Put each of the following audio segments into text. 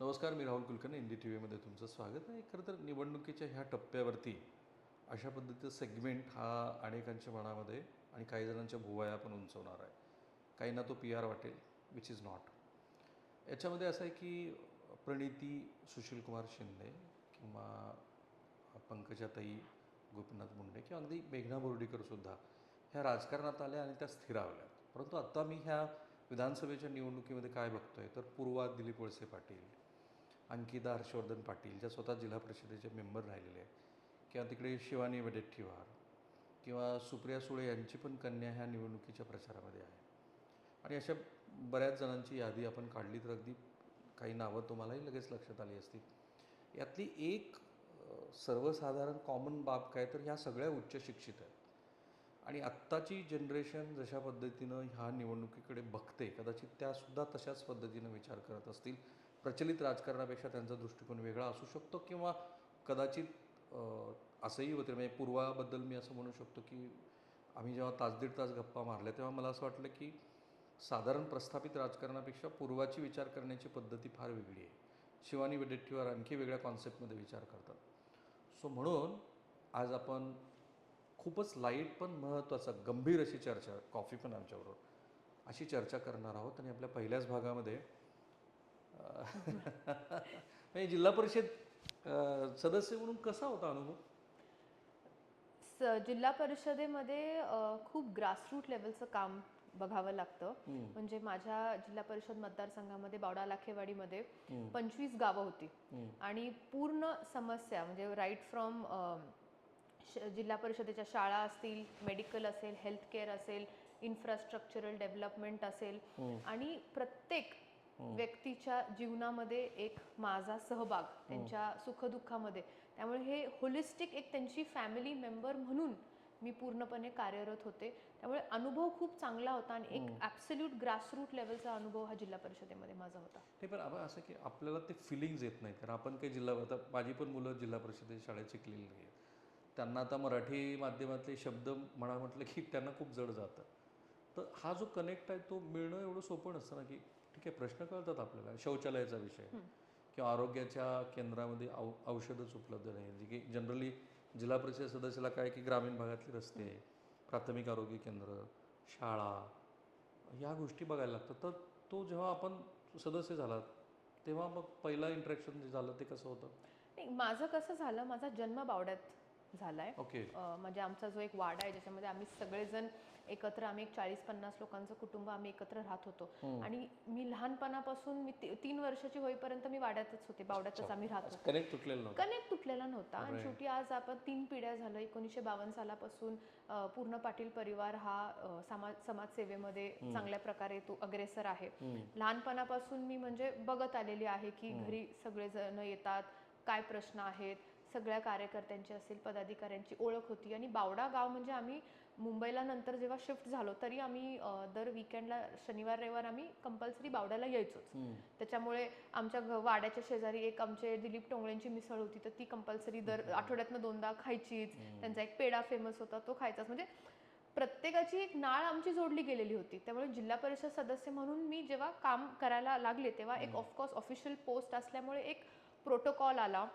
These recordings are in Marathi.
नमस्कार मी Rahul Kulkarni N D T व्हीमध्ये तुमचं स्वागत आहे. खरं तर निवडणुकीच्या ह्या टप्प्यावरती अशा पद्धतीचं सेगमेंट हा अनेकांच्या मनामध्ये आणि काही जणांच्या भुवाया पण उंचवणार आहे. काहींना तो पी आर वाटेल विच इज नॉट याच्यामध्ये असं आहे की प्रणिती सुशीलकुमार शिंदे किंवा पंकजाताई गोपीनाथ मुंडे किंवा अगदी मेघना बोर्डीकरसुद्धा ह्या राजकारणात आल्या आणि त्या स्थिरावल्या परंतु आत्ता मी ह्या विधानसभेच्या निवडणुकीमध्ये काय बघतो आहे तर पूर्वा दिलीप वळसे पाटील अंकिता हर्षवर्धन पाटील ज्या स्वतः जिल्हा परिषदेचे मेंबर राहिलेले आहेत किंवा तिकडे शिवानी वडेट्टीवार किंवा सुप्रिया सुळे यांची पण कन्या ह्या निवडणुकीच्या प्रचारामध्ये आहे. आणि अशा बऱ्याच जणांची यादी आपण काढली तर अगदी काही नावं तुम्हालाही लगेच लक्षात आली असतील. यातली एक सर्वसाधारण कॉमन बाब काय तर ह्या सगळ्या उच्च शिक्षित आहेत. आणि आत्ताची जनरेशन जशा पद्धतीनं ह्या निवडणुकीकडे बघते कदाचित त्यासुद्धा तशाच पद्धतीनं विचार करत असतील. प्रचलित राजकारणापेक्षा त्यांचा दृष्टिकोन वेगळा असू शकतो किंवा कदाचित असंही होते. म्हणजे पूर्वाबद्दल मी असं म्हणू शकतो की आम्ही जेव्हा तास दीड तास गप्पा मारल्या तेव्हा मला असं वाटलं की साधारण प्रस्थापित राजकारणापेक्षा पूर्वाची विचार करण्याची पद्धती फार वेगळी आहे. शिवानी वडेट्टीवार आणखी वेगळ्या कॉन्सेप्टमध्ये विचार करतात. सो म्हणून आज आपण खूपच लाइट पण महत्त्वाचा गंभीर अशी चर्चा कॉफी पण आमच्याबरोबर अशी चर्चा करणार आहोत. आणि आपल्या पहिल्याच भागामध्ये म्हणजे जिल्हा परिषद अं, सदस्य म्हणून कसा होता अनुभव? स जिल्हा परिषदेमध्ये अ, खूप ग्रासरूट लेवलचं काम बघावं लागतं. म्हणजे माझ्या जिल्हा परिषद मतदारसंघामध्ये बावडा लाखेवाडीमध्ये पंचवीस गावं होती. आणि पूर्ण समस्या म्हणजे राईट फ्रॉम जिल्हा परिषदेच्या शाळा असतील मेडिकल असेल हेल्थ केअर असेल इन्फ्रास्ट्रक्चरल डेव्हलपमेंट असेल. आणि प्रत्येक व्यक्तीच्या जीवनामध्ये एक माझा सहभाग त्यांच्या सुखदुःखामध्ये. त्यामुळे हे होलिस्टिक एक त्यांची फॅमिली मेंबर म्हणून मी पूर्णपणे कार्यरत होते. त्यामुळे अनुभव खूप चांगला होता आणि एक ॲब्सल्यूट ग्रासरूट लेवलचा अनुभव हा जिल्हा परिषदेमध्ये माझा होता. नाही पण आपण असं की आपल्याला ते फिलिंग्ज येत नाहीत. कारण आपण काही जिल्हा आता माझी पण मुलं जिल्हा परिषदेच्या शाळेत शिकलेली नाही आहेत त्यांना आता मराठी माध्यमातले शब्द म्हणा म्हटलं की त्यांना खूप जड जातं. तर हा जो कनेक्ट आहे तो मिळणं एवढं सोपं नसतं ना की ठीक आहे प्रश्न कळतात आपल्याला शौचालयाचा विषय. किंवा आरोग्याच्या केंद्रामध्ये औ औषधच उपलब्ध नाही जे की जनरली जिल्हा परिषद सदस्याला काय की ग्रामीण भागातले रस्ते प्राथमिक आरोग्य केंद्र शाळा ह्या गोष्टी बघायला लागतात. तर तो जेव्हा आपण सदस्य झालात तेव्हा मग पहिला इंटरॅक्शन जे झालं ते कसं होतं? नाही माझं कसं झालं माझा जन्म बावड्यात झालाय. ओके. अ, म्हणजे आमचा जो एक वाडा आहे ज्याच्यामध्ये आम्ही सगळेजण एकत्र आम्ही एक चाळीस पन्नास लोकांचं कुटुंब आम्ही एकत्र राहत होतो. आणि मी लहानपणापासून मी ती- तीन वर्षाची होईपर्यंत मी वाड्यातच होते बावड्यातच आम्ही राहत होतो. कनेक्ट तुटलेलं नव्हतं. कनेक्ट तुटलेला नव्हता. आणि शेवटी आज आपण तीन पिढ्या झालं. एकोणीसशे बावन्न सालापासून अ, पूर्ण पाटील परिवार हा अ, समाज समाजसेवेमध्ये चांगल्या प्रकारे तो अग्रेसर आहे. लहानपणापासून मी म्हणजे बघत आलेली आहे की घरी सगळेजण येतात काय प्रश्न आहेत सगळ्या कार्यकर्त्यांची असेल पदाधिकाऱ्यांची ओळख होती. आणि बावडा गाव म्हणजे आम्ही मुंबईला नंतर जेव्हा शिफ्ट झालो तरी आम्ही दर विकेंडला शनिवार रविवार आम्ही कंपल्सरी बावड्याला यायचोच. त्याच्यामुळे आमच्या वाड्याच्या शेजारी एक आमचे दिलीप टोंगळेंची मिसळ होती तर ती कंपल्सरी दर आठवड्यातनं दोनदा खायचीच. त्यांचा एक पेढा फेमस होता तो खायचाच. म्हणजे प्रत्येकाची एक नाळ आमची जोडली गेलेली होती. त्यामुळे जिल्हा परिषद सदस्य म्हणून मी जेव्हा काम करायला लागले तेव्हा एक ऑफकोर्स ऑफिशियल पोस्ट असल्यामुळे एक प्रोटोकॉल आला.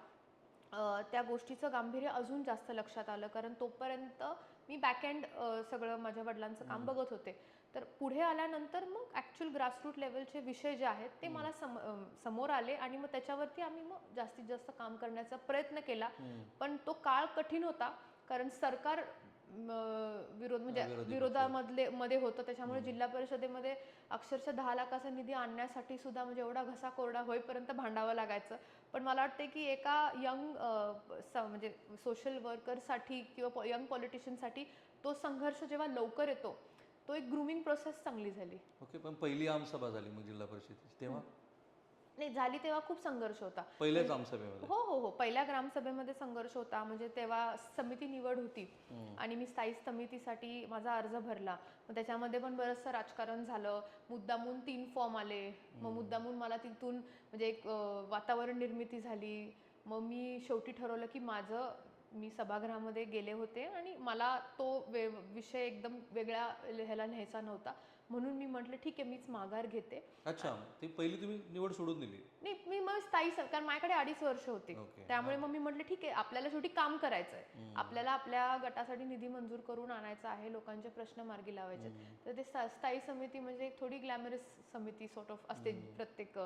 त्या गोष्टीचं गांभीर्य अजून जास्त लक्षात आलं कारण तोपर्यंत मी बॅकएंड सगळं माझ्या वडिलांचं काम बघत होते. तर पुढे आल्यानंतर मग ॲक्च्युअल ग्रासरूट लेवलचे विषय जे आहेत ते मला सम समोर आले आणि मग त्याच्यावरती आम्ही मग जास्तीत जास्त काम करण्याचा प्रयत्न केला. पण तो काळ कठीण होता कारण सरकार विरोध म्हणजे विरोधामधले मध्ये होतं. त्याच्यामुळे जिल्हा परिषदेमध्ये अक्षरशः दहा लाखाचा निधी आणण्यासाठी सुद्धा म्हणजे एवढा घसा कोरडा होईपर्यंत भांडावं लागायचं. पण मला वाटते की एका यंग म्हणजे सोशल वर्करसाठी किंवा यंग पॉलिटिशियनसाठी तो संघर्ष जेव्हा लवकर येतो तो एक ग्रुमिंग प्रोसेस चांगली झाली. ओके पण पहिली आमसभा झाली मग जिल्हा परिषदेची. तेव्हा? नाही झाली तेव्हा खूप संघर्ष होता. पहिल्याच आमसभेमध्ये हो हो हो. पहिल्या ग्रामसभेमध्ये संघर्ष होता. म्हणजे तेव्हा समिती निवड होती. आणि मी स्थायी समितीसाठी माझा अर्ज भरला. मग त्याच्यामध्ये पण बरंचसं राजकारण झालं. मुद्दामून तीन फॉर्म आले. मग मुद्दामून मला तिथून म्हणजे एक वातावरण निर्मिती झाली. मग मी शेवटी ठरवलं की माझं मी सभागृहामध्ये गेले होते. आणि मला तो वे विषय एकदम वेगळ्या ह्याला न्यायचा नव्हता. म्हणून मी म्हटलं ठीक आहे मीच माघार घेते. अच्छा ती पहिली तुम्ही निवड सोडून दिली. नाही मी मग स्थायी माझ्याकडे अडीच वर्ष होते. त्यामुळे मग मी म्हटलं ठीक आहे आपल्याला शेवटी काम करायचं आहे आपल्याला आपल्या गटासाठी निधी मंजूर करून आणायचा आहे लोकांचे प्रश्न मार्गी लावायचे. तर ते स्थायी समिती म्हणजे एक थोडी ग्लॅमरस समिती सॉर्ट ऑफ असते प्रत्येक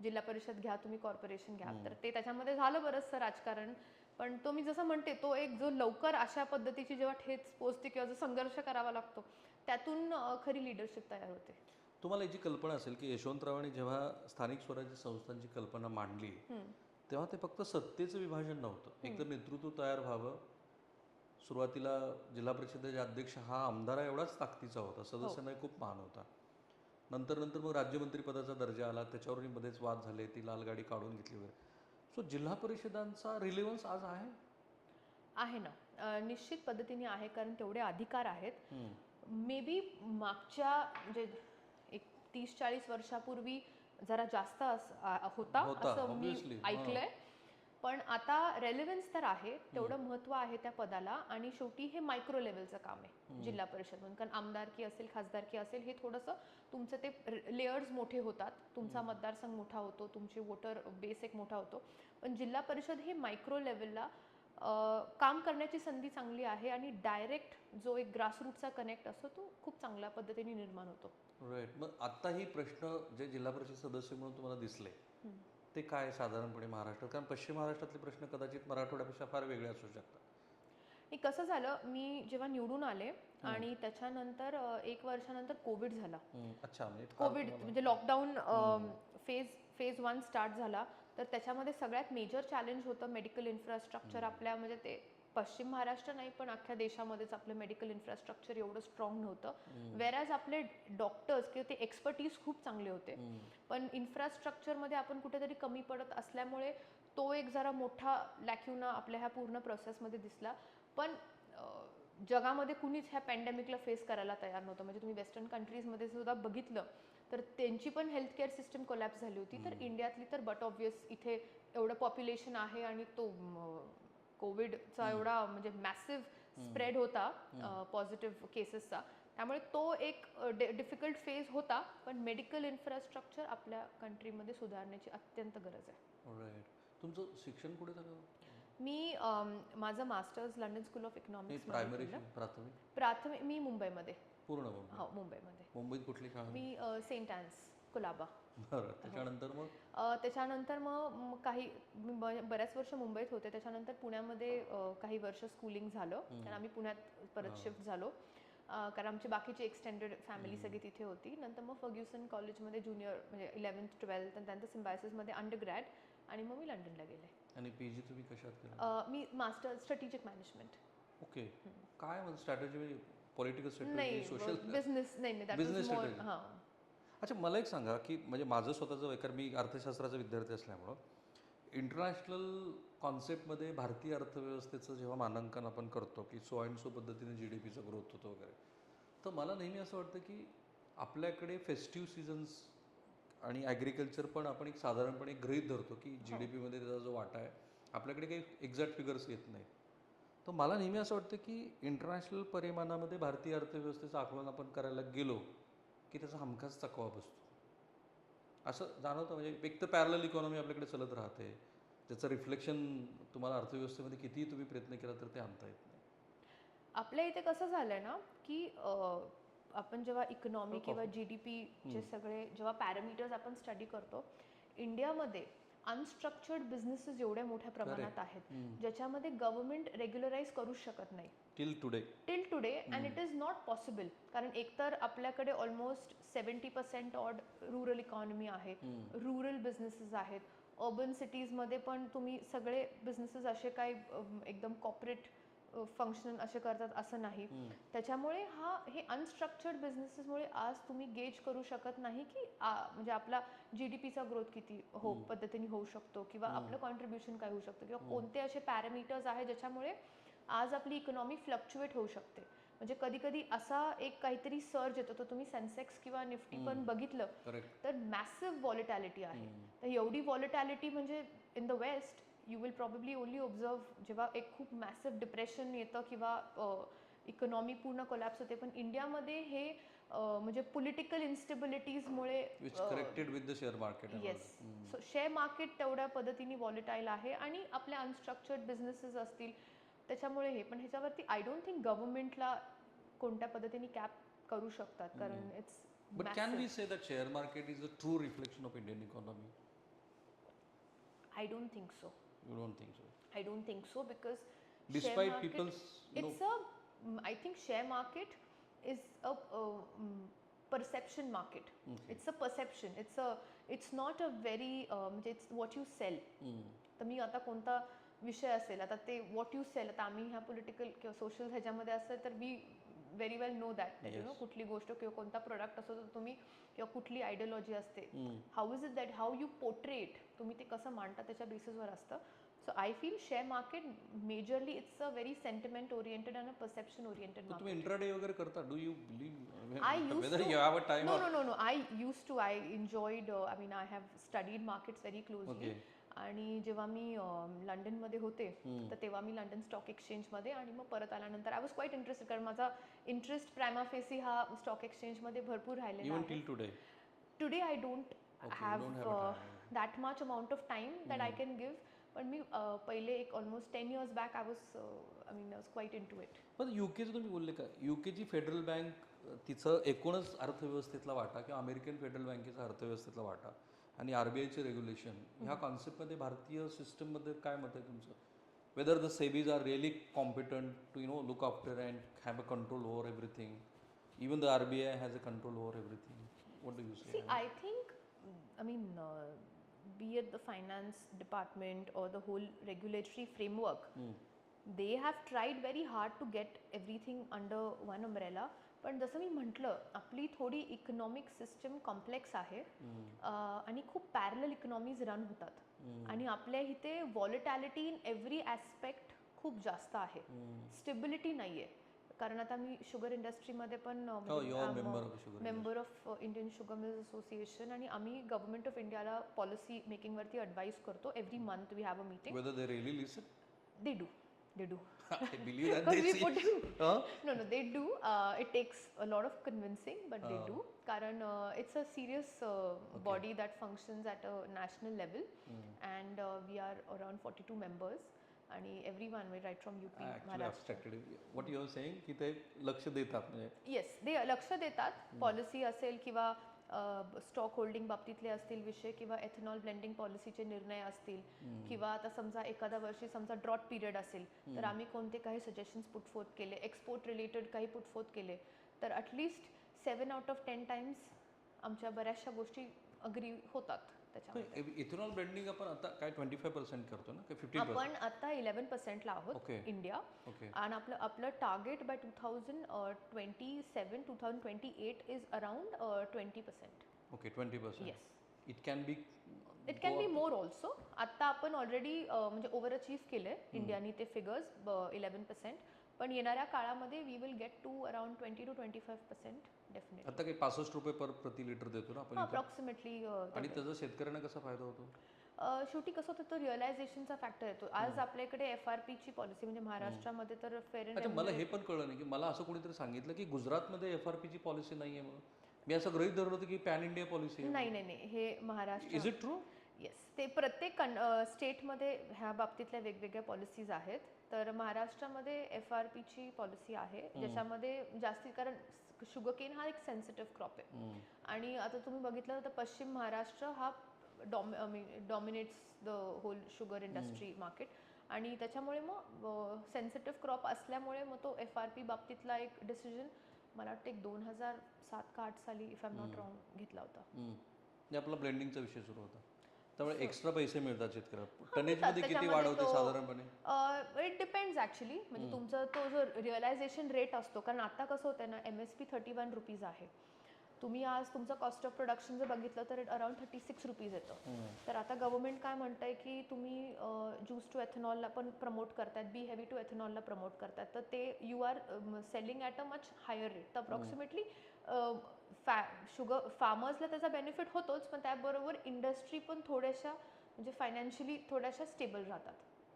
जिल्हा परिषद घ्या तुम्ही कॉर्पोरेशन घ्या. तर ते त्याच्यामध्ये झालं बरंचसं राजकारण. पण तो मी जसं म्हणते तो एक जो लवकर अशा पद्धतीची जेव्हा ठेच पोचते किंवा जो संघर्ष करावा लागतो त्यातून खरी लिडरशिप तयार होते. तुम्हाला याची कल्पना असेल की यशवंतरावांनी जेव्हा स्थानिक स्वराज्य संस्थांची कल्पना मांडली तेव्हा ते फक्त सत्तेचं विभाजन नव्हतं. एक तर नेतृत्व तयार व्हावं. सुरुवातीला जिल्हा परिषदेचे अध्यक्ष हा आमदारा एवढाच ताकदीचा होता. सदस्यांनाही खूप मान होता. नंतर नंतर मग राज्यमंत्री पदाचा दर्जा आला. त्याच्यावरही मध्येच वाद झाले. ती लाल गाडी काढून घेतली वगैरे. सो जिल्हा परिषदांचा रिलेव्हन्स आज आहे? आहे ना. निश्चित पद्धतीने आहे कारण तेवढे अधिकार आहेत. मे बी मागच्या म्हणजे एक तीस चाळीस वर्षापूर्वी जरा जास्त होता असं मी. ऐकलंय. पण आता रेलेव्हन्स तर आहे तेवढं महत्त्व आहे त्या पदाला आणि शेवटी हे मायक्रो लेवलचं काम आहे जिल्हा परिषद म्हणून कारण आमदारकी असेल खासदारकी असेल हे थोडंसं तुमचं ते लेयर्स मोठे होतात. तुमचा मतदारसंघ मोठा होतो तुमचे वोटर बेस एक मोठा होतो. पण जिल्हा परिषद हे मायक्रो लेवलला काम करण्याची संधी चांगली आहे आणि डायरेक्ट जो एक ग्रासरूटचा कनेक्ट असतो तो खूप चांगल्या पद्धतीने निर्माण होतो. राईट मग आत्ताही प्रश्न जे जिल्हा परिषद सदस्य म्हणून तुम्हाला दिसले ते काय साधारणपणे महाराष्ट्रात? कारण पश्चिम महाराष्ट्रातले प्रश्न कदाचित मराठवाड्यापेक्षा फार वेगळे असू शकतात. कसं झालं मी जेव्हा निवडून आले आणि त्याच्यानंतर एक वर्षानंतर कोविड झाला. अच्छा कोविड म्हणजे lockdown phase phase one start झाला. तर त्याच्यामध्ये सगळ्यात मेजर चॅलेंज होतं मेडिकल इन्फ्रास्ट्रक्चर आपल्या म्हणजे ते पश्चिम महाराष्ट्र नाही पण अख्ख्या देशामध्येच आपलं मेडिकल इन्फ्रास्ट्रक्चर एवढं स्ट्रॉंग नव्हतं. वेरॅज आपले डॉक्टर्स किंवा ते एक्सपर्टीज खूप चांगले होते. पण इन्फ्रास्ट्रक्चरमध्ये आपण कुठेतरी कमी पडत असल्यामुळे तो एक जरा मोठा लॅक्युना आपल्या ह्या पूर्ण प्रोसेसमध्ये दिसला. पण जगामध्ये कुणीच ह्या पॅन्डेमिकला फेस करायला तयार नव्हतं. म्हणजे तुम्ही वेस्टर्न कंट्रीजमध्ये सुद्धा बघितलं तर त्यांची पण हेल्थकेअर सिस्टम कोलॅप्स झाली होती. तर इंडियातली तर बट ऑब्वियस इथे एवढं पॉप्युलेशन आहे आणि तो कोविडचा एवढा म्हणजे मॅसिव्ह स्प्रेड होता पॉझिटिव्ह केसेसचा त्यामुळे तो एक डिफिकल्ट फेज होता पण मेडिकल इन्फ्रास्ट्रक्चर आपल्या कंट्रीमध्ये सुधारण्याची अत्यंत गरज आहे. तुमचं शिक्षण कुठे झालं? मी माझं masters London School of Economics primary प्राथमिक? प्राथमिक मी मुंबईमध्ये. पूर्ण मुंबई. हो मुंबईमध्ये. मुंबईत कुठली शाळा? मी सेंट अँन्स कुलाबा. त्याच्यानंतर मग? त्याच्यानंतर मग काही बऱ्याच वर्ष मुंबईत होते. त्याच्यानंतर पुण्यामध्ये काही वर्ष स्कूलिंग झालं. कारण आम्ही पुण्यात परत शिफ्ट झालो. कारण आमची बाकीची एक्सटेंडेड फॅमिली सगळी तिथे होती. नंतर मग फर्ग्युसन कॉलेजमध्ये ज्युनियर म्हणजे इलेवन्थ ट्वेल्थ आणि त्यानंतर सिम्बायसिसमध्ये अंडरग्रॅड आणि मग मी लंडनला गेले. आणि पी जी तुम्ही कशात केलं? मी मास्टर स्ट्रॅटेजिक मॅनेजमेंट ओके. काय म्हणजे स्ट्रॅटेजी पॉलिटिकल स्ट्रॅटेजी नाही सोशल बिझनेस नाही strategy. हां. अच्छा मला एक सांगा की म्हणजे माझं स्वतःचं वय कारण मी अर्थशास्त्राचा विद्यार्थी असल्यामुळं इंटरनॅशनल कॉन्सेप्टमध्ये भारतीय अर्थव्यवस्थेचं जेव्हा मानांकन आपण करतो की सो अँड सो पद्धतीने जी डी पीचा ग्रोथ होतो वगैरे तर मला नेहमी असं वाटतं की आपल्याकडे फेस्टिव्ह सीझन्स आणि ॲग्रिकल्चर पण आपण एक साधारणपणे गृहीत धरतो की जी डी पीमध्ये त्याचा जो वाटा आहे आपल्याकडे काही एक्झॅक्ट फिगर्स येत नाहीत. तर मला नेहमी असं वाटतं की इंटरनॅशनल परिमाणामध्ये भारतीय अर्थव्यवस्थेचं आकलन आपण करायला गेलो की त्याचा हमखास चकवा बसतो. असं जाणवतं म्हणजे एक तर पॅरल इकॉनॉमी आपल्याकडे चलत राहते. त्याचं रिफ्लेक्शन तुम्हाला अर्थव्यवस्थेमध्ये कितीही तुम्ही प्रयत्न केला तर ते आणता येत नाही. आपल्या इथे कसं झालंय ना की आपण जेव्हा इकॉनॉमी किंवा जी डी पीचे सगळे जेव्हा पॅरामीटर्स आपण स्टडी करतो इंडियामध्ये अनस्ट्रक्चर्ड बिझनेसेस एवढ्या मोठ्या प्रमाणात आहेत ज्याच्यामध्ये गव्हर्नमेंट रेग्युलराईज करू शकत नाही. Till today till today and it is not possible कारण एकतर आपल्याकडे almost seventy percent odd rural economy आहे रुरल बिझनेसेस आहेत अर्बन सिटीजमध्ये पण तुम्ही सगळे बिझनेसेस असे काही एकदम कॉपरेट फंक्शन असे करतात असं नाही. त्याच्यामुळे हा हे अनस्ट्रक्चर्ड बिझनेसेसमुळे आज तुम्ही गेज करू शकत नाही की म्हणजे आपला जी डी पीचा ग्रोथ किती हो पद्धतीने होऊ शकतो किंवा आपलं कॉन्ट्रीब्युशन काय होऊ शकतं किंवा कोणते असे पॅरामीटर्स आहेत ज्याच्यामुळे आज आपली इकॉनॉमी फ्लक्च्युएट होऊ शकते. म्हणजे कधी कधी असा एक काहीतरी सर्ज येतो तर तुम्ही सेन्सेक्स किंवा निफ्टी पण बघितलं तर मॅसिव्ह व्हॉलिटॅलिटी आहे. तर एवढी व्हॉलिटॅलिटी म्हणजे in the West you will probably only observe जेव्हा एक खूप मॅसिव्ह डिप्रेशन येतं किंवा इकॉनॉमी पूर्ण कोलॅप्स होते. पण इंडियामध्ये हे म्हणजे political इन्स्टेबिलिटीजमुळे corrected with the share market yes so share market तेवढ्या पद्धतीने वॉलेटाईल आहे आणि आपले अनस्ट्रक्चर्ड बिझनेसेस असतील त्याच्यामुळे हे. पण ह्याच्यावरती आय डोंट थिंक गव्हर्नमेंटला कोणत्या पद्धतीने कॅप करू शकतात. कारण it's But can we say that share market is a true reflection of Indian economy? I don't think so You don't think so? I don't think so because Despite market, people's, it's a mm, I think share market is a uh, mm, perception market. It's a perception. It's a it's not a very um, it's what you sell. Hmm. तर मी आता कोणता विषय असेल आता ते वॉट यू सेल आता आम्ही ह्या पॉलिटिकल किंवा सोशल ह्याच्यामध्ये असेल तर we very well know that you know कुठली गोष्ट किंवा कोणता प्रोडक्ट असतो तर तुम्ही किंवा कुठली आयडियोलॉजी असते how is it that how you portrait तुम्ही ते कसं मांडता त्याच्या बेसिसवर असतं so I feel share market majorly it's a very sentiment oriented and a perception oriented तुम्ही इंट्राडे वगैरे करता do you believe I used whether to. you have a time no, or no, no, no. I used to. I enjoyed. Uh, आणि जेव्हा मी लंडनमध्ये होते तर तेव्हा मी लंडन स्टॉक एक्सचेंजमध्ये आणि मग परत आल्यानंतर आय वॉज क्वाईट इंटरेस्टेड कारण माझा इंटरेस्ट प्रायमाफेसी हा स्टॉक एक्सचेंजमध्ये भरपूर राहिलेला आहे? Today I don't have that much amount of time that I can give पण मी पहिले एक almost ten years back I was I mean was quite into it पण युकेचं तुम्ही बोलले का? युकेची फेडरल बँक तिचं एकूणच अर्थव्यवस्थेतला वाटा किंवा अमेरिकन फेडरल बँकेचा अर्थव्यवस्थेतला वाटा आणि आर बी आयचे रेग्युलेशन ह्या कॉन्सेप्टमध्ये भारतीय सिस्टममध्ये काय मत आहे तुमचं whether the SEBIs are really competent to you know look after and have a control over everything even the R B I has a control over everything what do you See, say I think, I mean, uh, be it the finance department or the whole regulatory framework, they have tried very hard to get everything under one umbrella. पण जसं मी म्हटलं आपली थोडी इकॉनॉमिक सिस्टम कॉम्प्लेक्स आहे. आणि खूप पॅरल इकॉनॉमीज रन होतात. आणि आपल्या इथे वॉलिटॅलिटी इन एव्हरी ॲस्पेक्ट खूप जास्त आहे. स्टेबिलिटी नाही आहे कारण आता मी शुगर इंडस्ट्रीमध्ये पण member of sugar member of Indian sugar mills association आणि आम्ही गव्हर्नमेंट ऑफ इंडियाला पॉलिसी मेकिंगवरती ॲडवाईस करतो every month we have a meeting they do they do believe that Because they we put see no no they do uh, it takes a lot of convincing but they do कारण uh, it's a serious uh, body that functions at a national level and uh, we are around 42 members आणि everyone we right from UP actually Maharashtra abstracted what you are saying की ते लक्ष देतात म्हणजे येस ते लक्ष देतात पॉलिसी असेल किंवा स्टॉक होल्डिंग बाबतीतले असतील विषय किंवा एथेनॉल ब्लेंडिंग पॉलिसीचे निर्णय असतील किंवा आता समजा एखाद्या वर्षी समजा ड्रॉट पिरियड असेल तर आम्ही कोणते काही सजेशन्स पुटफोर्थ केले एक्सपोर्ट रिलेटेड काही पुटफोर्थ केले तर at least seven out of ten times आमच्या बऱ्याचशा गोष्टी अग्री होतात. त्याच्यामध्ये. इथेनॉल ब्लेंडिंग आपण आता काय ट्वेंटी फाय पर्सेंट करतो ना? पर्सेंट आपण आता इलेवन पर्सेंटला आहोत. इंडिया. आणि आपलं आपलं target by two thousand twenty seven two thousand twenty eight is around twenty percent okay twenty percent yes it can be it can be more also आत्ता आपण ऑलरेडी म्हणजे ओव्हर अचीव्ह केले इंडियानी ते फिगर्स इलेवन पर्सेंट पण येणाऱ्या काळामध्ये we will get to around twenty two twenty five percent आता काही पासष्ट रुपये पर प्रति लिटर देतो ना आपण. अप्रॉक्सिमेटली आणि त्याचा शेतकऱ्यांना कसा फायदा होतो? शेवटी कसं होतं तो रिअलायझेशनचा फॅक्टर येतो. आज आपल्याकडे एफ आर पीची पॉलिसी म्हणजे महाराष्ट्रामध्ये तर फेअर अच्छा मला हे पण कळलं नाही की मला असं कोणीतरी सांगितलं की गुजरातमध्ये एफ आर पीची पॉलिसी नाही आहे म्हणून. मी असं गृहित धरलं होतं की पॅन इंडिया पॉलिसी नाही नाही नाही. हे Maharashtra is it true yes ते प्रत्येक कन स्टेटमध्ये ह्या बाबतीतल्या वेगवेगळ्या पॉलिसीज आहेत. तर महाराष्ट्रामध्ये एफ आर पीची पॉलिसी आहे ज्याच्यामध्ये जास्ती कारण शुगर केन हा एक सेन्सिटिव्ह क्रॉप आहे. आणि आता तुम्ही बघितलं तर पश्चिम महाराष्ट्र हा dom dominates the whole sugar industry market आणि त्याच्यामुळे मग सेन्सिटिव्ह क्रॉप असल्यामुळे मग तो एफ आर पी बाबतीतला एक डिसिजन मला वाटतं एक दोन हजार सात का आठ साली if I am not wrong घेतला होता. म्हणजे आपला ब्लेंडिंगचा विषय सुरू होता. त्यामुळे एक्स्ट्रा पैसे मिळतात शेतकऱ्याला मिळतात. टनेजमध्ये किती त्याच्यामध्ये वाढ होते तो- साधारणपणे? इट डिपेंड्स ॲक्च्युली म्हणजे तुमचा तो जो रिअलायझेशन रेट असतो कारण आता कसं होतं ना M S P thirty one rupees आहे. तुम्ही आज तुमचं कॉस्ट ऑफ प्रोडक्शन जर बघितलं तर अराउंड थर्टी सिक्स रुपीज येतं तर आता गव्हर्नमेंट काय म्हणतंय की तुम्ही ज्यूस टू एथेनॉलला पण प्रमोट करतायत बी हेवी टू एथेनॉलला प्रमोट करतायत. तर ते you are selling at a much higher rate तर अप्रॉक्सिमेटली फॅ शुगर फार्मर्सला त्याचा बेनिफिट होतोच पण त्याबरोबर इंडस्ट्री पण थोड्याशा म्हणजे फायनान्शियली थोड्याशा स्टेबल राहतात.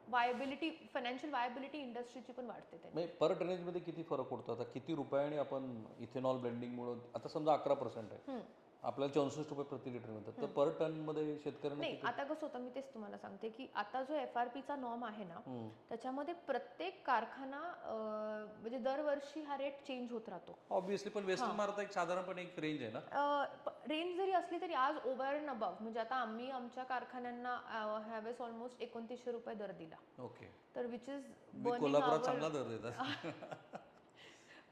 वायबिलिटी फायनान्शियल वायबिलिटी इंडस्ट्रीची पण वाढते त्याने म्हणजे पर टनेजमध्ये किती फरक पडतो? आता किती रुपयाने आपण इथेनॉल ब्लेंडिंगमुळं आता समजा अकरा पर्सेंट आहे. आपल्याला चौसष्ट रुपये प्रति लिटर मिळतात. तर पर टनमध्ये शेतकऱ्यांना नाही आता कसं होतं मी तेच तुम्हाला सांगते की आता जो एफ आर पीचा नॉर्म आहे ना. त्याच्यामध्ये प्रत्येक कारखाना म्हणजे दरवर्षी हा रेट चेंज होत राहतो. ऑब्विसली पण वेस्टर्न मारता एक साधारणपणे एक रेंज आहे ना? रेंज जरी असली तरी आज ओव्हर अँड अबव म्हणजे आता आम्ही आमच्या कारखान्यांना हॅवेस ऑलमोस्ट एकोणतीसशे रुपये दर दिला. ओके तर विच इज कोल्हापुरात चांगला दर देतात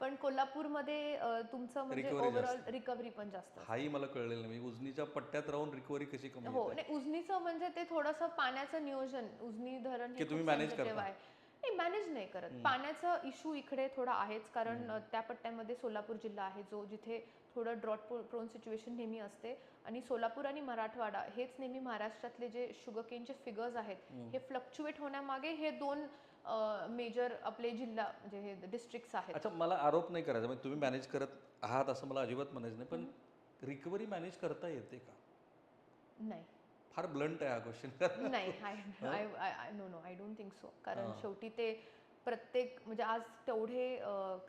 पण कोल्हापूरमध्ये तुमचं म्हणजे Recovery ओव्हरऑल रिकव्हरी पण जास्त हाही मला कळलेलं नाही. म्हणजे उजनीच्या पट्ट्यात राहून रिकव्हरी कशी कमी हो नाही उजनीचं म्हणजे ते थोडंसं पाण्याचं नियोजन. उजनी धरण हे की तुम्ही खूप manage sensitive करता? आहे. नाही मॅनेज नाही करत. पाण्याचा इश्यू इकडे थोडा आहेच. कारण अ, त्या पट्ट्यामध्ये सोलापूर जिल्हा आहे जो जिथे थोडं ड्रॉट प्रोन सिच्युएशन नेहमी असते. आणि सोलापूर आणि मराठवाडा हेच नेहमी महाराष्ट्रातले जे शुगर केनचे फिगर्स आहेत हे फ्लक्च्युएट होण्यामागे हे दोन मेजर आपले जिल्हा म्हणजे हे डिस्ट्रिक्ट्स आहेत. अच्छा मला आरोप नाही करायचा म्हणजे तुम्ही मॅनेज करत आहात असं मला अजिबात म्हणायचं नाही पण रिकव्हरी मॅनेज करता येते का? नाही. फार ब्लंट आहे हा क्वेश्चन नाही I I no no I don't think so कारण शेवटी ते प्रत्येक म्हणजे आज तेवढे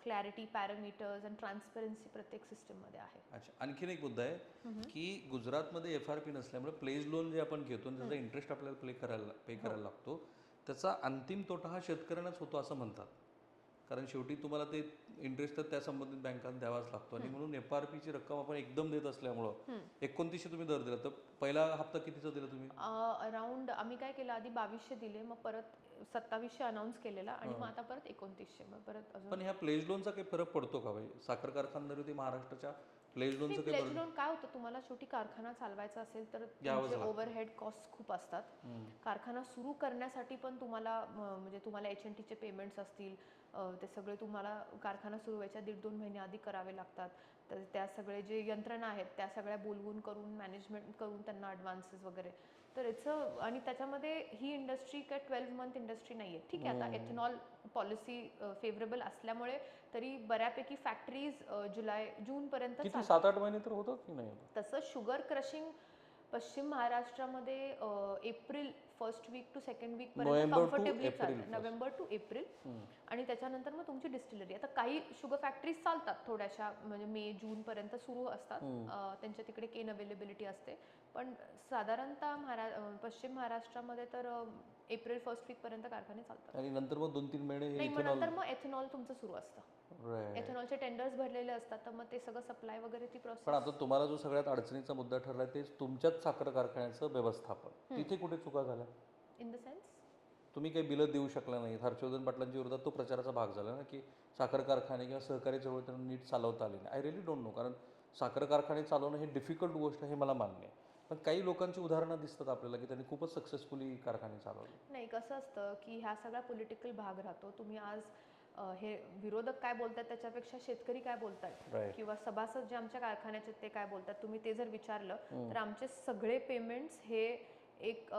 क्लॅरिटी पॅरामीटर्स आणि ट्रान्सपरन्सी प्रत्येक सिस्टममध्ये आहे. अच्छा आणखीन एक मुद्दा आहे की गुजरातमध्ये एफ आर पी नसल्यामुळे प्लेज लोन जे आपण घेतो त्याचा इंटरेस्ट आपल्याला प्ले करायला पे करायला लागतो. त्याचा अंतिम तोटा हा शेतकऱ्यांनाच होतो असं म्हणतात. कारण शेवटी तुम्हाला ते इंटरेस्ट तर त्या संबंधित बँकांना द्यावाच लागतो. आणि म्हणून एफ आर पीची रक्कम आपण एकदम देत असल्यामुळं एकोणतीसशे तुम्ही दर दिला. तर पहिला हप्ता कितीचा दिला तुम्ही? अराउंड आम्ही काय केलं आधी बावीसशे दिले मग परत सत्तावीसशे अनाऊन्स केलेला आणि मग आता परत एकोणतीसशे मग परत पण ह्या प्लेज लोनचा काही फरक पडतो का भाई? साखर कारखानदारी होती महाराष्ट्राच्या प्लेज लोनचं प्लेज लोन काय होतं तुम्हाला शेवटी कारखाना चालवायचा असेल तर. ओव्हरहेड कॉस्ट खूप असतात. कारखाना सुरू करण्यासाठी पण तुम्हाला म्हणजे तुम्हाला एच एन टीचे पेमेंट्स असतील ते सगळे तुम्हाला कारखाना सुरू व्हायच्या दीड दोन महिने आधी करावे लागतात. तर त्या सगळे जे यंत्रणा आहेत त्या सगळ्या बोलवून करून मॅनेजमेंट करून त्यांना ॲडव्हान्सेस वगैरे. तर इट्स आणि त्याच्यामध्ये ही इंडस्ट्री काय ट्वेल्व मंथ इंडस्ट्री नाही आहे ठीक आहे आता एथेनॉल पॉलिसी फेवरेबल असल्यामुळे तरी बऱ्यापैकी फॅक्टरीज जुलै जूनपर्यंत किती? सात आठ महिने तर होतं की नाही तसं शुगर क्रशिंग पश्चिम महाराष्ट्रामध्ये April first week to second week पर्यंत कम्फर्टेबली April चालतं first. नोव्हेंबर टू एप्रिल आणि त्याच्यानंतर मग तुमची डिस्टिलरी आता काही शुगर फॅक्टरीज चालतात थोड्याशा म्हणजे मे जून पर्यंत सुरू असतात. त्यांच्या तिकडे केन अवेलेबिलिटी असते. पण साधारणतः महारा पश्चिम महाराष्ट्रामध्ये तर एप्रिल फर्स्ट वीक पर्यंत कारखाने चालतात. आणि नंतर मग दोन तीन महिने नाही मग नंतर मग एथेनॉल तुमचं सुरू असतं. एथेनॉलचे टेंडर्स भरलेले असतात तर मग ते सगळं सप्लाय वगैरे ती प्रोसेस पण आता तुम्हाला जो सगळ्यात अडचणीचा मुद्दा ठरला ते तुमच्याच साखर कारखान्याचं व्यवस्थापन. तिथे कुठे चुका झाल्या? इन द सेन्स तुम्ही काही बिलं देऊ शकला नाही. हर्षवर्धन पाटलांच्या विरोधात तो प्रचाराचा भाग झाला ना की साखर कारखाने किंवा सहकारी चळवळ त्यांना नीट चालवता आली नाही. आय रिअली डोंट नो कारण साखर कारखाने चालवणं हे डिफिकल्ट गोष्ट आहे हे मला मान्य आहे. पण काही लोकांची उदाहरणं दिसतात आपल्याला की त्यांनी खूपच सक्सेसफुली कारखाने चालवले. नाही कसं असतं की ह्या सगळा पॉलिटिकल भाग राहतो. तुम्ही आज हे विरोधक काय बोलतात त्याच्यापेक्षा शेतकरी काय बोलतात. किंवा सभासद जे आमच्या कारखान्याचे ते काय बोलतात? तुम्ही ते जर विचारलं तर आमचे सगळे पेमेंट्स हे एक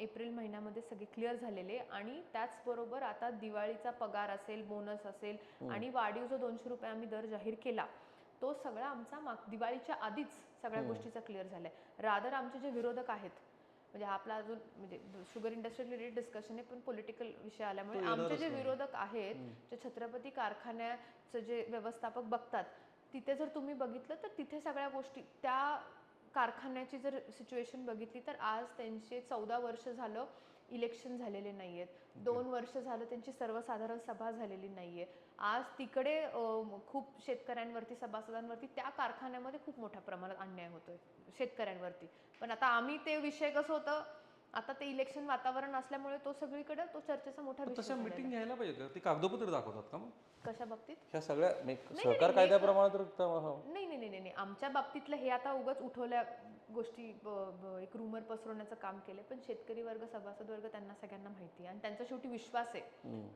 एप्रिल महिन्यामध्ये सगळे क्लिअर झालेले आणि त्याचबरोबर आता दिवाळीचा पगार असेल बोनस असेल आणि वाढीव जो दोनशे रुपये आम्ही दर जाहीर केला तो सगळा आमचा माग दिवाळीच्या आधीच सगळ्या गोष्टीचा क्लिअर झालाय. रादर आमचे जे विरोधक आहेत म्हणजे आपला अजून म्हणजे शुगर इंडस्ट्री रिलेटेड डिस्कशन आहे पण पॉलिटिकल विषय आल्यामुळे आमचे जे विरोधक आहेत जे छत्रपती कारखान्याचं जे व्यवस्थापक बघतात तिथे जर तुम्ही बघितलं तर तिथे सगळ्या गोष्टी त्या कारखान्याची जर सिच्युएशन बघितली तर आज त्यांचे चौदा वर्ष झालं इलेक्शन झालेले नाही आहेत दोन वर्ष झालं त्यांची सर्वसाधारण सभा झालेली नाही आहे आज तिकडे खूप शेतकऱ्यांवरती सभासदांवरती त्या कारखान्यामध्ये खूप मोठ्या प्रमाणात अन्याय होतोय शेतकऱ्यांवरती. पण आता आम्ही ते विषय कसं होतं आता ते इलेक्शन वातावरण असल्यामुळे तो सगळीकडे तो चर्चेचा मोठा विषय मिटिंग घ्यायला पाहिजे का ते कागदोपत्र दाखवतात का मग. कशा बाबतीत? ह्या सगळ्या सहकार नाही, कायद्याप्रमाणे तर नाही नाही नाही नाही. आमच्या बाबतीतलं हे आता उगाच उठवल्या गोष्टी ब- ब- एक रुमर पसरवण्याचं काम केलंय. पण शेतकरी वर्ग सभासद वर्ग त्यांना सगळ्यांना माहिती आहे. आणि त्यांचा शेवटी विश्वास आहे.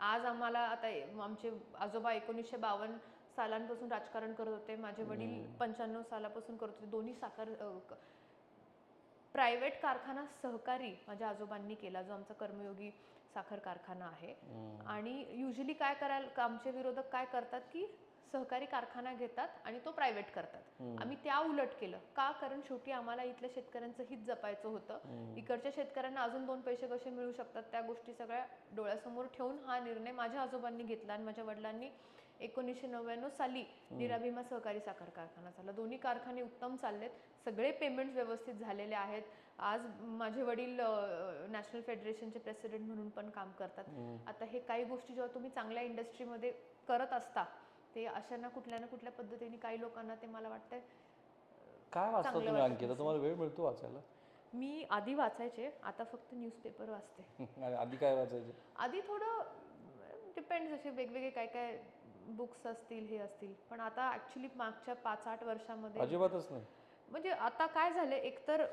आज आम्हाला आता आमचे आजोबा एकोणीसशे बावन्न सालांपासून राजकारण करत होते. माझे वडील पंच्याण्णव सालापासून करत होते. दोन्ही साखर प्रायव्हेट कारखाना सहकारी माझ्या आजोबांनी केला जो आमचा कर्मयोगी साखर कारखाना आहे. आणि युजली काय करायला आमचे विरोधक काय करतात की सहकारी कारखाना घेतात आणि तो प्रायव्हेट करतात. आम्ही त्या उलट केलं. का? कारण शेवटी आम्हाला इथल्या शेतकऱ्यांचं हित जपायचं होतं. इकडच्या शेतकऱ्यांना अजून दोन पैसे कसे मिळू शकतात? त्या गोष्टी सगळ्या डोळ्यासमोर ठेवून हा निर्णय माझ्या आजोबांनी घेतला आणि माझ्या वडिलांनी एकोणीसशे नव्याण्णव साली निराभीमा सहकारी साखर कारखाना झाला. दोन्ही कारखाने उत्तम चाललेत. सगळे पेमेंट्स व्यवस्थित झालेले आहेत. आज माझे वडील नॅशनल फेडरेशनचे प्रेसिडेंट म्हणून पण काम करतात. आता हे काही गोष्टी जेव्हा तुम्ही चांगल्या इंडस्ट्रीमध्ये करत असता ते अशा ना कुठल्या ना कुठल्या पद्धतीने काही लोकांना ते मला वाटतंय काय वाचता तुम्ही वाटत अंकिता? तुम्हाला वेळ मिळतो वाचायला? मी आधी वाचायचे आता फक्त न्यूजपेपर वाचते. आधी काय वाचायचे? आधी थोडं डिपेंड्स असे वेगवेगळे काय काय बुक्स असतील हे असतील. पण आता ऍक्च्युली मागच्या पाच आठ वर्षामध्ये अजिबातच नाही. म्हणजे आता काय झालं एकतर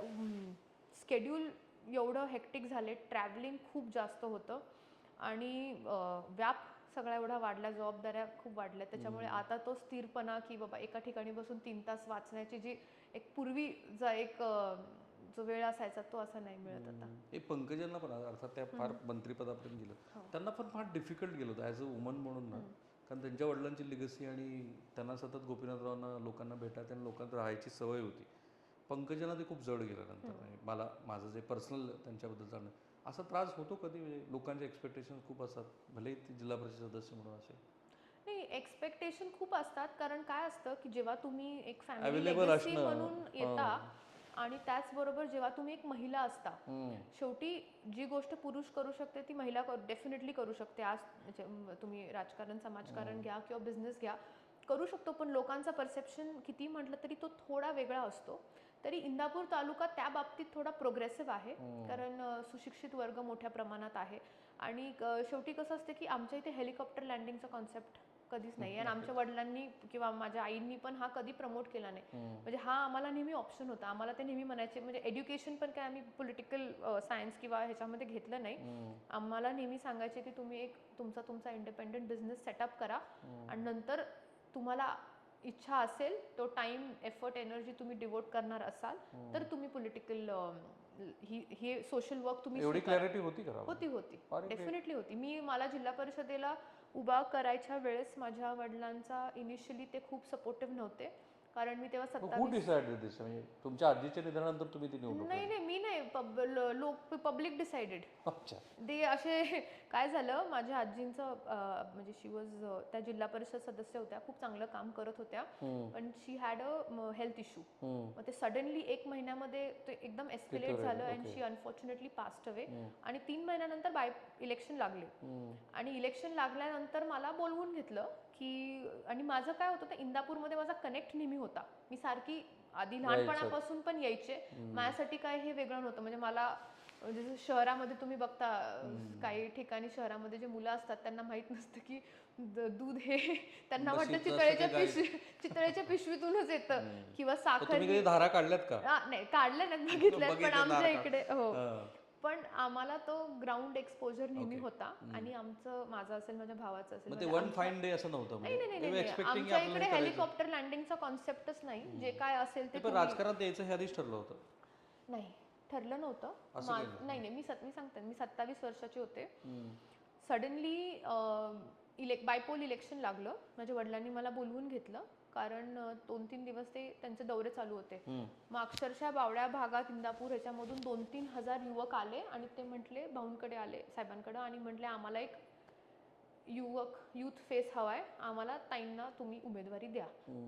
स्केड्यूल एवढं हेक्टिक झाले ट्रॅव्हलिंग खूप जास्त होतं. आणि व्याप सगळा एवढा वाढला जबाबदाऱ्या खूप वाढल्या. त्याच्यामुळे आता तो स्थिरपणा की बाबा एका ठिकाणी बसून तीन तास वाचण्याची जी एक पूर्वीचा एक अं, जो वेळ असायचा तो असा नाही मिळत आता. हे पंकजांना पण अर्थात त्या फार मंत्रिपदापर्यंत गेलं. त्यांना पण फार डिफिकल्ट गेलं होतं ॲज अ वुमन म्हणून ना. कारण त्यांच्या वडिलांची लिगसी आणि त्यांना सतत गोपीनाथरावांना लोकांना भेटायचं आणि लोकांत राहायची सवय होती. पंकजांना ते खूप जड गेलं नंतर म्हणजे मला माझं जे पर्सनल त्यांच्याबद्दल जाणं असा त्रास होतो कधी? म्हणजे लोकांचे एक्सपेक्टेशन खूप असतात. भलेही ते जिल्हा परिषद सदस्य म्हणून असेल. नाही एक्सपेक्टेशन खूप असतात. कारण काय असतं की जेव्हा तुम्ही एक फॅमिली. म्हणून येता आणि त्याचबरोबर जेव्हा तुम्ही एक महिला असता शेवटी जी गोष्ट पुरुष करू शकते ती महिला डेफिनेटली करू शकते. आज म्हणजे, तुम्ही राजकारण समाजकारण घ्या किंवा बिझनेस घ्या. करू शकतो पण लोकांचा परसेप्शन किती म्हटलं तरी तो थोडा वेगळा असतो. तरी इंदापूर तालुका त्या बाबतीत थोडा प्रोग्रेसिव्ह आहे. कारण अ, सुशिक्षित वर्ग मोठ्या प्रमाणात आहे. आणि शेवटी कसं असतं की आमच्या इथे हेलिकॉप्टर लँडिंगचा कॉन्सेप्ट कधीच नाही आणि आमच्या वडिलांनी किंवा माझ्या आईंनी पण हा कधी प्रमोट केला नाही. म्हणजे हा आम्हाला नेहमी ऑप्शन होता. आम्हाला ते नेहमी म्हणायचे म्हणजे एज्युकेशन पण काय आम्ही पॉलिटिकल सायन्स किंवा ह्याच्यामध्ये घेतलं नाही. आम्हाला नेहमी सांगायचे की तुम्ही एक तुमचा तुमचा इंडिपेंडंट बिझनेस सेटअप करा. आणि नंतर तुम्हाला इच्छा असेल तो टाइम एफर्ट एनर्जी तुम्ही डिवोट करणार असाल तर तुम्ही पॉलिटिकल ही हे सोशल वर्क तुम्ही एवढी. क्लॅरिटी होती का होती होती. डेफिनेटली होती. मी मला जिल्हा परिषदेला उभा करायच्या वेळेस माझ्या वडिलांचा इनिशियली ते खूप सपोर्टिव्ह नव्हते. कारण मी तेव्हा हू सत्तावीस दिस म्हणजे तुमच्या आजीच्या निधनानंतर तुम्ही ती निवडणूक नाही नाही मी नाही. पब- ल- लोक पब्लिक डिसाइडेड अच्छा. ते असे काय झालं? माझ्या आजींचं अं, म्हणजे शी वॉज त्या जिल्हा परिषद सदस्य होत्या. खूप चांगलं काम करत होत्या. पण she had a health issue मग ते सडनली एक महिन्यामध्ये ते एकदम एस्केलेट झालं and she unfortunately passed away आणि तीन महिन्यानंतर बाय इलेक्शन लागले. आणि इलेक्शन लागल्यानंतर मला बोलवून घेतलं. की आणि माझं काय होतं तर इंदापूरमध्ये माझा कनेक्ट नेहमी होता. मी सारखी आधी लहानपणापासून पण यायचे. माझ्यासाठी काय हे वेगळं नव्हतं. म्हणजे मला जसं शहरामध्ये तुम्ही बघता काही ठिकाणी शहरामध्ये जे मुलं असतात त्यांना माहीत नसतं की दूध हे त्यांना वाटतं चितळेच्या. पिशवी चितळेच्या पिशवीतूनच येतं. किंवा साखर धारा काढल्यात का? नाही काढले नाही बघितलं पण आमच्या? इकडे हा. पण आम्हाला तो ग्राउंड एक्सपोजर नेहमी होता आणि आमचं माझं असेल माझ्या भावाचं असेल माझ्या वन फाईन डे असं नव्हतं नाही नाही म्हणजे नाही, नाही की आमच्या इकडे. हेलिकॉप्टर लँडिंगचा कॉन्सेप्टच नाही. जे काय असेल ते ते पण तुम्ही- राजकारणात यायचं हे आधीच ठरलं होतं. नाही ठरलं नव्हतं. मा-? नाही. नाही मी सत मी सांगते मी सत्तावीस वर्षाची होते. सडनली इलेक बायपोल इलेक्शन लागलं. माझ्या वडिलांनी मला बोलवून घेतलं. कारण दोन तीन दिवस ते त्यांचे दौरे चालू होते. मग अक्षरशः बावड्या भागात इंदापूर ह्याच्यामधून दोन तीन हजार युवक आले आणि ते म्हटले भाऊंकडे आले साहेबांकडे आणि म्हटले आम्हाला एक युवक युथ फेस हवाय. आम्हाला ताईंना तुम्ही उमेदवारी द्या.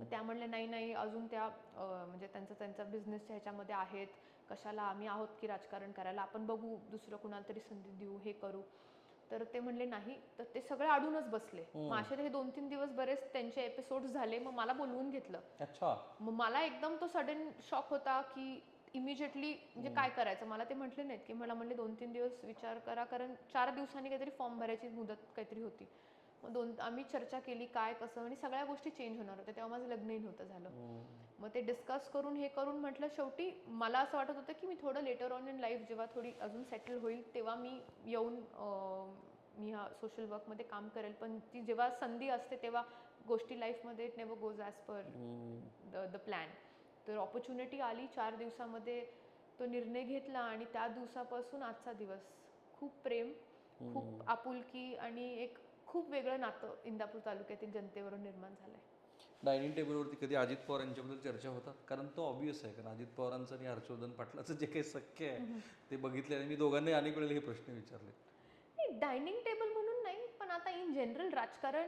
त्या म्हणले नाही नाही अजून त्या म्हणजे त्यांचं त्यांचा बिझनेसच्या ह्याच्यामध्ये आहेत. कशाला आम्ही आहोत की राजकारण करायला? आपण बघू दुसरं कुणाला तरी संधी देऊ हे करू. तर ते म्हणले नाही. तर ते सगळे अडूनच बसले. मग असे हे दोन तीन दिवस बरेच त्यांचे एपिसोड झाले मग मला बोलवून घेतलं. अच्छा. मग मला एकदम तो सडन शॉक होता की इमिजिएटली म्हणजे काय करायचं? मला ते म्हटले नाहीत की मला म्हणले दोन तीन दिवस विचार करा कारण चार दिवसांनी काहीतरी फॉर्म भरायची मुदत काहीतरी होती. मग दोन आम्ही चर्चा केली काय कसं आणि सगळ्या गोष्टी चेंज होणार होत्या. तेव्हा माझं लग्नही नव्हतं झालं. मग ते डिस्कस करून हे करून म्हटलं शेवटी मला असं वाटत होतं की मी थोडं लेटर ऑन इन लाईफ जेव्हा थोडी अजून सेटल होईल तेव्हा मी येऊन मी ह्या सोशल वर्कमध्ये काम करेल. पण ती जेव्हा संधी असते तेव्हा गोष्टी लाईफमध्ये it never goes as per the the plan तर ऑपॉर्च्युनिटी आली चार दिवसामध्ये तो निर्णय घेतला आणि त्या दिवसापासून आजचा दिवस. खूप प्रेम खूप आपुलकी आणि एक खूप वेगळं नातं इंदापूर तालुक्यातील जनतेवरून निर्माण झालंय. डायनिंग टेबलवरती कधी अजित पवार यांच्याबद्दल चर्चा होतात? कारण तो ऑब्वियस आहे कारण अजित पवारांचं आणि हर्षवर्धन पाटलाचं जे काही सख्य आहे ते बघितले आणि मी दोघांनी अनेक वेळेला हे प्रश्न विचारले. डायनिंग टेबल म्हणून नाही पण आता इन जनरल राजकारण